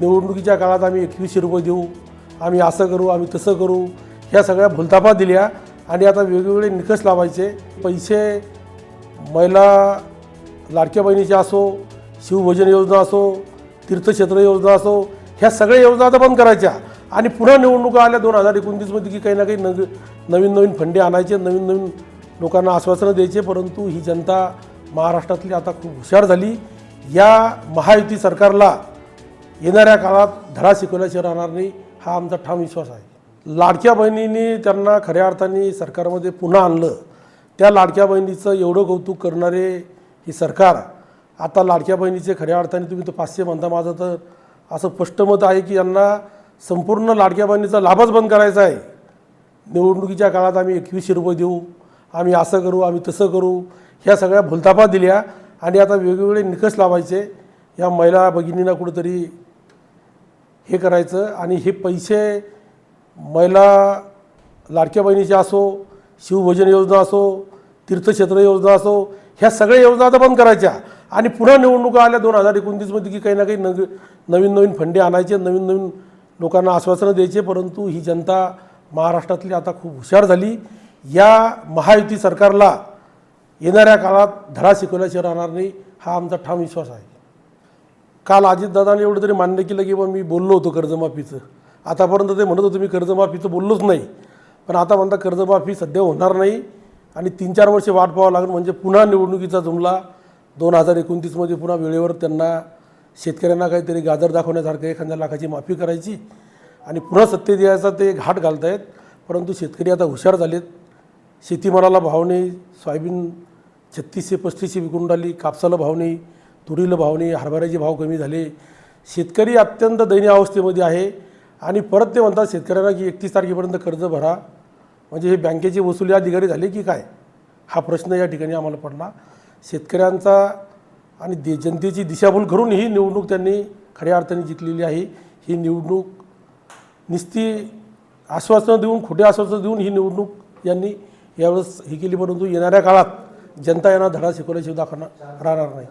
निवडणुकीच्या काळात आम्ही एकवीसशे रुपये देऊ आम्ही असं करू आम्ही तसं करू ह्या सगळ्या भुलतापा दिल्या आणि आता वेगवेगळे निकष लावायचे. पैसे महिला लाडक्या बहिणीचे असो शिवभोजन योजना असो तीर्थक्षेत्र योजना असो ह्या सगळ्या योजना आता बंद करायच्या. आणि पुन्हा निवडणुका आल्या दोन हजार एकोणतीसमध्ये की काही ना काही नग नवीन नवीन फंडे आणायचे नवीन नवीन लोकांना आश्वासनं द्यायचे परंतु ही जनता महाराष्ट्रातली आता खूप हुशार झाली. या महायुती सरकारला येणाऱ्या काळात धडा शिकवल्याशिवाय राहणार नाही हा आमचा ठाम विश्वास आहे. लाडक्या बहिणींनी त्यांना खऱ्या अर्थाने सरकारमध्ये पुन्हा आणलं. त्या लाडक्या बहिणीचं एवढं कौतुक करणारे ही सरकार आता लाडक्या बहिणीचे खऱ्या अर्थाने तुम्ही तर पाचशे म्हणता माझं तर असं स्पष्ट मत आहे की यांना संपूर्ण लाडक्या बहिणीचा लाभच बंद करायचा आहे. निवडणुकीच्या काळात आम्ही एकवीसशे रुपये देऊ आम्ही असं करू आम्ही तसं करू ह्या सगळ्या भुलतापा दिल्या आणि आता वेगवेगळे निकष लावायचे. या महिला भगिनींना कुठंतरी हे करायचं आणि हे पैसे महिला लाडक्या बहिणीचे असो शिवभोजन योजना असो तीर्थक्षेत्र योजना असो ह्या सगळ्या योजना आता बंद करायच्या. आणि पुन्हा निवडणुका आल्या दोन हजार एकोणतीसमध्ये की काही ना काही नग नवीन नवीन फंडे आणायचे नवीन नवीन लोकांना आश्वासनं द्यायचे परंतु ही जनता महाराष्ट्रातली आता खूप हुशार झाली. या महायुती सरकारला येणाऱ्या काळात धडा शिकवल्याशिवाय राहणार नाही हा आमचा ठाम विश्वास आहे. काल अजितदादाने एवढं तरी मान्य केलं की बा मी बोललो होतो कर्जमाफीचं. आतापर्यंत ते म्हणत होते मी कर्जमाफीचं बोललोच नाही. पण आता म्हणता कर्जमाफी सध्या होणार नाही आणि तीन चार वर्षे वाट पाहावं लागेल म्हणजे पुन्हा निवडणुकीचा जुमला दोन हजार एकोणतीसमध्ये पुन्हा वेळेवर त्यांना शेतकऱ्यांना काहीतरी गाजर दाखवण्यासारखं एखाद्या लाखाची माफी करायची आणि पुन्हा सत्तेत यायचा ते घाट घालत आहेत परंतु शेतकरी आता हुशार झालेत. शेतीमालाला भाव नाही. सोयाबीन छत्तीसशे पस्तीसशे विकून राहिली. कापसाला भाव नाही. तुरीला भाव नाही हरभऱ्याचे भाव कमी झाले. शेतकरी अत्यंत दयनीय अवस्थेमध्ये आहे आणि परत ते म्हणतात शेतकऱ्यांना की एकतीस तारखेपर्यंत कर्ज भरा. म्हणजे हे बँकेची वसुली अधिकारी झाले की काय? हा प्रश्न या ठिकाणी आम्हाला पडला. शेतकऱ्यांचा आणि दे जनतेची दिशाभूल करून ही निवडणूक त्यांनी खऱ्या अर्थाने जिंकलेली आहे. ही निवडणूक निस्ती आश्वासनं देऊन खोटे आश्वासनं देऊन ही निवडणूक यांनी यावेळेस ही केली. परंतु येणाऱ्या काळात जनता यांना धडा शिकवल्याशिवाय दाखवणार राहणार नाही.